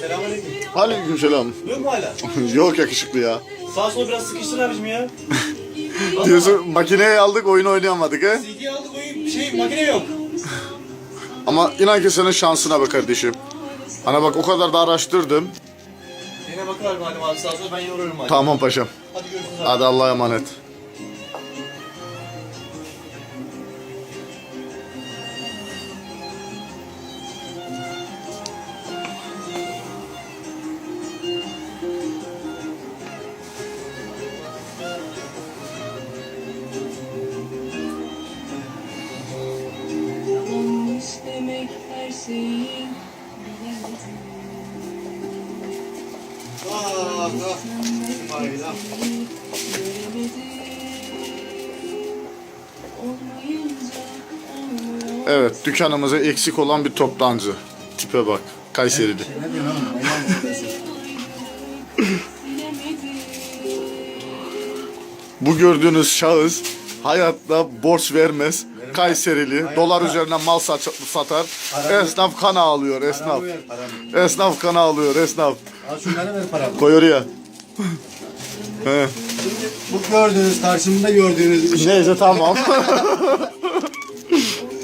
Selamünaleyküm. Aleykümselam. Yok mu hala? Yok yakışıklı ya. Sağ sola biraz sıkıştır abicim ya. Diyorsun makineyi aldık oyun oynayamadık he. CD aldık oyun şey makine yok. Ama inan ki senin şansına be kardeşim. Ana bak o kadar da araştırdım. Yine bakar madem abi sağ sola ben yorurum madem. Tamam paşam. Hadi görüşürüz abi. Hadi Allah'a emanet. Evet dükkanımıza eksik olan bir toptancı. Tipe bak. Kayserili. Bu gördüğünüz şahıs hayatta borç vermez. Kayserili, dolar üzerine mal sat- satar. Esnaf kan ağlıyor, esnaf. Paramı ver paramı. Esnaf kan ağlıyor, esnaf. Al şunları ver paramı. Koy oraya. He. Şimdi bu gördüğünüz karşımda gördüğünüz iş. Neyse tamam.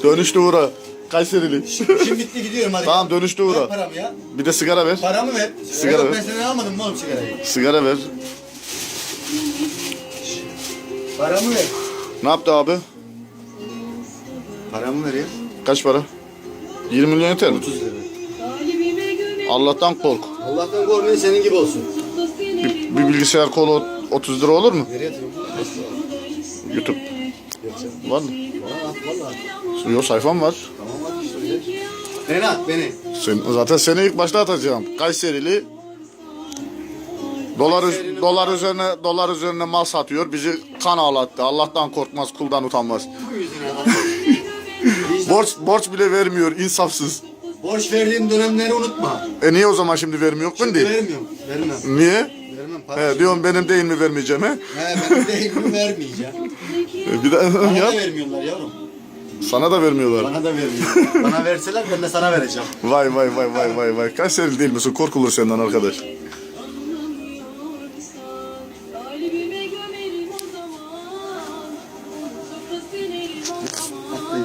dönüşte uğra. Kayserili. Şimdi bitti gidiyorum hadi. Tamam dönüşte Ver uğra. paramı ya. Bir de sigara ver. Paramı ver. Sigara ver. Ben senden almadım mı oğlum sigarayı? Sigara ver. Paramı ver. Ne yaptı abi? Paramı ver ya. Kaç para? 20 milyon yeter mi? 30 lira. Allah'tan kork. Allah'tan korkmayın senin gibi olsun. silerim. Bir bilgisayar kolu 30 lira olur mu? Nereye atıyorsun? YouTube. Var mı? Valla. Yok sayfam var. Tamam hadi işte. Beni at beni. Sen, zaten seni ilk başta atacağım. Kayserili dolar üz- dolar üzerine dolar üzerine mal satıyor. Bizi kan ağlattı. Allah'tan korkmaz, kuldan utanmaz. Bu yüzüne bak. Borç borç bile vermiyor, insafsız. Borç verdiğin dönemleri unutma. E niye o zaman şimdi vermiyor mu değil? Vermiyorum. Vermem. Niye? Vermem para. He, diyorum benim değil mi vermeyeceğim he? He benim değil mi vermeyeceğim. E, bir de Bana ya da vermiyorlar yavrum. sana da vermiyorlar. Bana da vermiyorlar. Bana verseler ben de sana vereceğim. Vay vay vay vay vay vay. Kayseri değil misin? Korkulur senden arkadaş.